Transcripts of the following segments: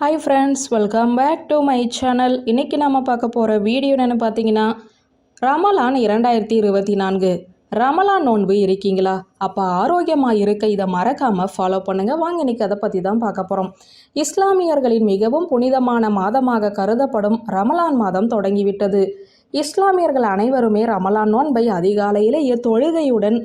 Hi friends welcome back to my channel இன்றைக்கி நம்ம பார்க்க போகிற வீடியோ என்னென்னு பார்த்தீங்கன்னா ரமலான் இரண்டாயிரத்தி இருபத்தி நான்கு. ரமலான் நோன்பு இருக்கீங்களா? அப்போ ஆரோக்கியமாக இருக்க இதை மறக்காமல் ஃபாலோ பண்ணுங்கள் வாங்க இன்றைக்கி அதை பற்றி தான் பார்க்க போகிறோம் இஸ்லாமியர்களின் மிகவும் புனிதமான மாதமாக கருதப்படும் ரமலான் மாதம் தொடங்கிவிட்டது இஸ்லாமியர்கள் அனைவருமே ரமலான் நோன்பை அதிகாலையிலேயே தொழுகையுடன்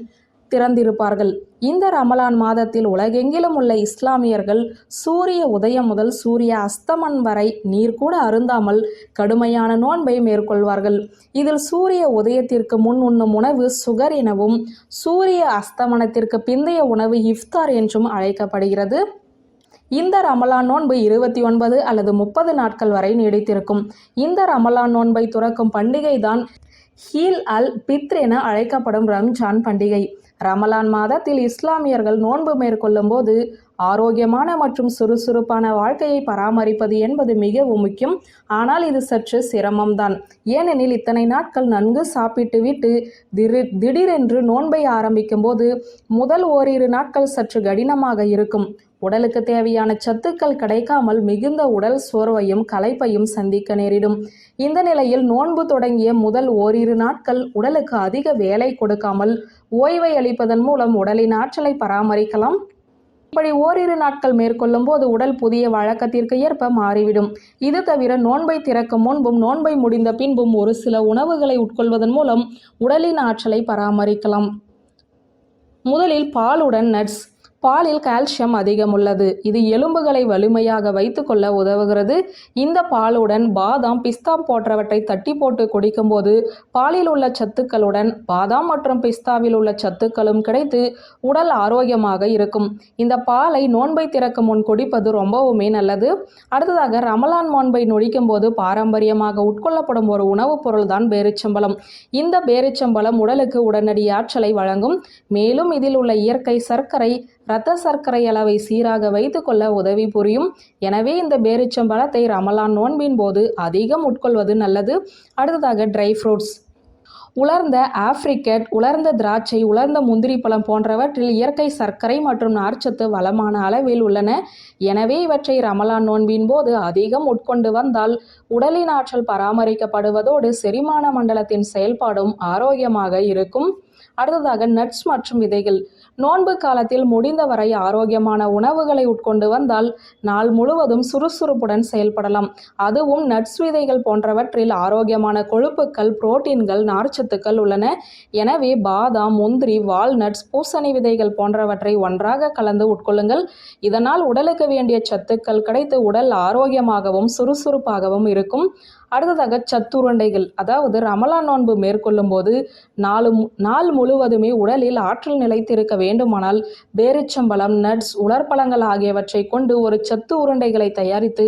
திறந்திருப்பார்கள். இந்த ரமலான் மாதத்தில் உலகெங்கிலும் உள்ள இஸ்லாமியர்கள் சூரிய உதயம் முதல் சூரிய அஸ்தமன் வரை நீர் கூட அருந்தாமல் கடுமையான நோன்பை மேற்கொள்வார்கள். இதில் சூரிய உதயத்திற்கு முன் உண்ணும் உணவு சுகர் எனவும் சூரிய அஸ்தமனத்திற்கு பிந்தைய உணவு இஃப்தார் என்றும் அழைக்கப்படுகிறது. இந்த ரமலான் நோன்பு இருபத்தி ஒன்பது அல்லது முப்பது நாட்கள் வரை நீடித்திருக்கும். இந்த ரமலான் நோன்பை துறக்கும் பண்டிகை தான் ஹீல் அல் பித்ர் என அழைக்கப்படும் ரம்ஜான் பண்டிகை. ரமலான் மாதத்தில் இஸ்லாமியர்கள் நோன்பு மேற்கொள்ளும் போது ஆரோக்கியமான மற்றும் சுறுசுறுப்பான வாழ்க்கையை பராமரிப்பது என்பது மிகவும் முக்கியம். ஆனால் இது சற்று சிரமம்தான். ஏனெனில் இத்தனை நாட்கள் நன்கு சாப்பிட்டு விட்டு திடீர் திடீரென்று நோன்பை ஆரம்பிக்கும் போது முதல் ஓரிரு நாட்கள் சற்று கடினமாக இருக்கும். உடலுக்கு தேவையான சத்துக்கள் கிடைக்காமல் மிகுந்த உடல் சோர்வையும் களைப்பையும் சந்திக்க நேரிடும். இந்த நிலையில் நோன்பு தொடங்கிய முதல் ஓரிரு நாட்கள் உடலுக்கு அதிக வேலை கொடுக்காமல் ஓய்வை அளிப்பதன் மூலம் உடலின் ஆற்றலை பராமரிக்கலாம். இப்படி ஓரிரு நாட்கள் மேற்கொள்ளும் போது உடல் புதிய வழக்கத்திற்கு ஏற்ப மாறிவிடும். இது தவிர நோன்பை திறக்கும் முன்பும் நோன்பை முடிந்த பின்பும் ஒரு சில உணவுகளை உட்கொள்வதன் மூலம் உடலின் ஆற்றலை பராமரிக்கலாம். முதலில் பாலுடன் நட்ஸ் பாலில் கால்சியம் அதிகம் உள்ளது இது எலும்புகளை வலிமையாக வைத்துக்கொள்ள உதவுகிறது. இந்த பாலுடன் பாதாம் பிஸ்தா போன்றவற்றை தட்டி போட்டு குடிக்கும்போது பாலில் உள்ள சத்துக்களுடன் பாதாம் மற்றும் பிஸ்தாவில் உள்ள சத்துக்களும் கிடைத்து உடல் ஆரோக்கியமாக இருக்கும். இந்த பாலை நோன்பை திறக்கும் முன் குடிப்பது ரொம்பவுமே நல்லது. அடுத்ததாக ரமலான் நோன்பை நொடிக்கும் போது பாரம்பரியமாக உட்கொள்ளப்படும் ஒரு உணவுப் பொருள் தான் பேரிச்சம்பளம் இந்த பேரிச்சம்பளம் உடலுக்கு உடனடி ஆற்றலை வழங்கும். மேலும் இதில் உள்ள இயற்கை சர்க்கரை இரத்த சர்க்கரை அளவை சீராக வைத்துக்கொள்ள உதவி புரியும். எனவே இந்த பேரிச்சம்பழத்தை ரமலான் நோன்பின் போது அதிகம் உட்கொள்வது நல்லது. அடுத்ததாக ட்ரை ஃப்ரூட்ஸ் உலர்ந்த ஆப்ரிக்கட் உலர்ந்த திராட்சை உலர்ந்த முந்திரி பழம் போன்றவற்றில் இயற்கை சர்க்கரை மற்றும் நார்ச்சத்து வளமான அளவில் உள்ளன. எனவே இவற்றை ரமலான் நோன்பின் போது அதிகம் உட்கொண்டு வந்தால் உடலின் ஆற்றல் பராமரிக்கப்படுவதோடு செரிமான மண்டலத்தின் செயல்பாடும் ஆரோக்கியமாக இருக்கும். அடுத்ததாக நட்ஸ் மற்றும் விதைகள். நோன்பு காலத்தில் முடிந்தவரை ஆரோக்கியமான உணவுகளை உட்கொண்டு வந்தால் நாள் முழுவதும் சுறுசுறுப்புடன் செயல்படலாம். அதுவும் நட்ஸ் விதைகள் போன்றவற்றில் ஆரோக்கியமான கொழுப்புக்கள் புரோட்டீன்கள் நார்ச்சத்துக்கள் உள்ளன. எனவே பாதாம் முந்திரி வால்நட்ஸ் பூசணி விதைகள் போன்றவற்றை ஒன்றாக கலந்து உட்கொள்ளுங்கள். இதனால் உடலுக்கு வேண்டிய சத்துக்கள் கிடைத்து உடல் ஆரோக்கியமாகவும் சுறுசுறுப்பாகவும் இருக்கும். அடுத்ததாக சத்துருண்டைகள். அதாவது ரமலான் நோன்பு மேற்கொள்ளும் போது நாலு நாள் முழுவதுமே உடலில் ஆற்றல் நிலைத்திருக்க வேண்டுமானால் பேரிச்சம்பழம் நட்ஸ் உலர்பழங்கள் ஆகியவற்றை கொண்டு ஒரு சத்து உருண்டைகளை தயாரித்து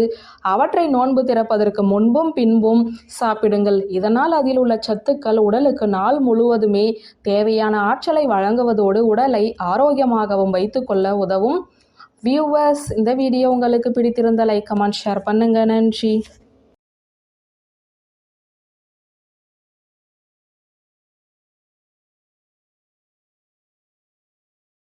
அவற்றை நோன்பு திறப்பதற்கு முன்பும் பின்பும் சாப்பிடுங்கள். இதனால் அதில் உள்ள சத்துக்கள் உடலுக்கு நாள் முழுவதுமே தேவையான ஆற்றலை வழங்குவதோடு உடலை ஆரோக்கியமாகவும் வைத்துக்கொள்ள உதவும். வியூவர்ஸ் இந்த வீடியோ உங்களுக்கு பிடித்திருந்த லைக் கமெண்ட் ஷேர் பண்ணுங்க. நன்றி.